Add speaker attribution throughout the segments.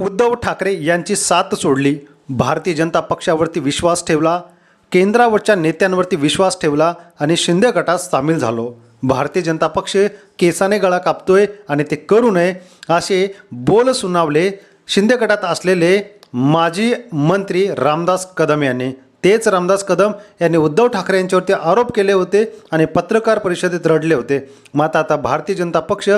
Speaker 1: उद्धव ठाकरे यांची साथ सोडली. भारतीय जनता पक्षावरती विश्वास ठेवला. केंद्रावरच्या नेत्यांवरती विश्वास ठेवला आणि शिंदे गटात सामील झालो. भारतीय जनता पक्ष केसाने गळा कापतोय आणि ते करू नये असे बोल सुनावले शिंदे गटात असलेले माजी मंत्री रामदास कदम यांनी. तेच रामदास कदम यांनी उद्धव ठाकरे यांच्यावरती आरोप केले होते आणि पत्रकार परिषदेत रडले होते. मात्र आता भारतीय जनता पक्ष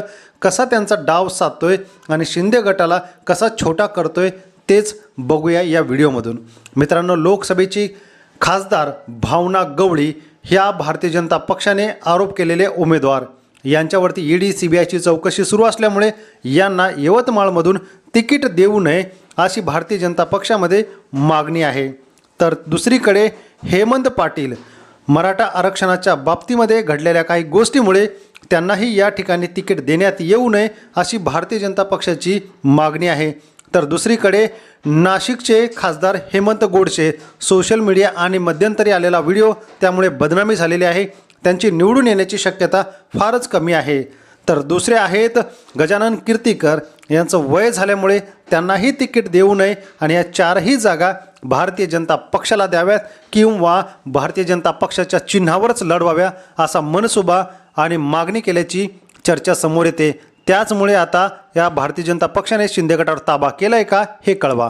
Speaker 1: कसा त्यांचा डाव साधतोय आणि शिंदे गटाला कसा छोटा करतोय तेच बघूया या व्हिडिओमधून. मित्रांनो लोकसभेची खासदार भावना गवळी ह्या भारतीय जनता पक्षाने आरोप केलेले उमेदवार. यांच्यावरती ईडी सी बी आयची चौकशी सुरू असल्यामुळे यांना यवतमाळमधून तिकीट देऊ नये अशी भारतीय जनता पक्षामध्ये मागणी आहे. तर दुसरीकडे हेमंत पाटील. मराठा आरक्षणाच्या बाबतीमध्ये घडलेल्या काही गोष्टीमुळे त्यांनाही या ठिकाणी तिकीट देण्यात येऊ नये अशी भारतीय जनता पक्षाची मागणी आहे. तर दुसरीकडे नाशिकचे खासदार हेमंत गोडसे सोशल मीडिया आणि मध्यंतरी आलेला व्हिडिओ त्यामुळे बदनामी झालेली आहे. त्यांची निवडून येण्याची शक्यता फारच कमी आहे. तर दुसरे आहेत गजानन कीर्तीकर. यांचं वय झाल्यामुळे त्यांनाही तिकीट देऊ नये आणि या चारही जागा भारतीय जनता पक्षाला द्याव्यात किंवा भारतीय जनता पक्षाच्या चिन्हावरच लढवाव्या असा मनसुबा आणि मागणी केल्याची चर्चा समोर येते. त्याचमुळे आता या भारतीय जनता पक्षाने शिंदे गटावर ताबा केला आहे का हे कळवा.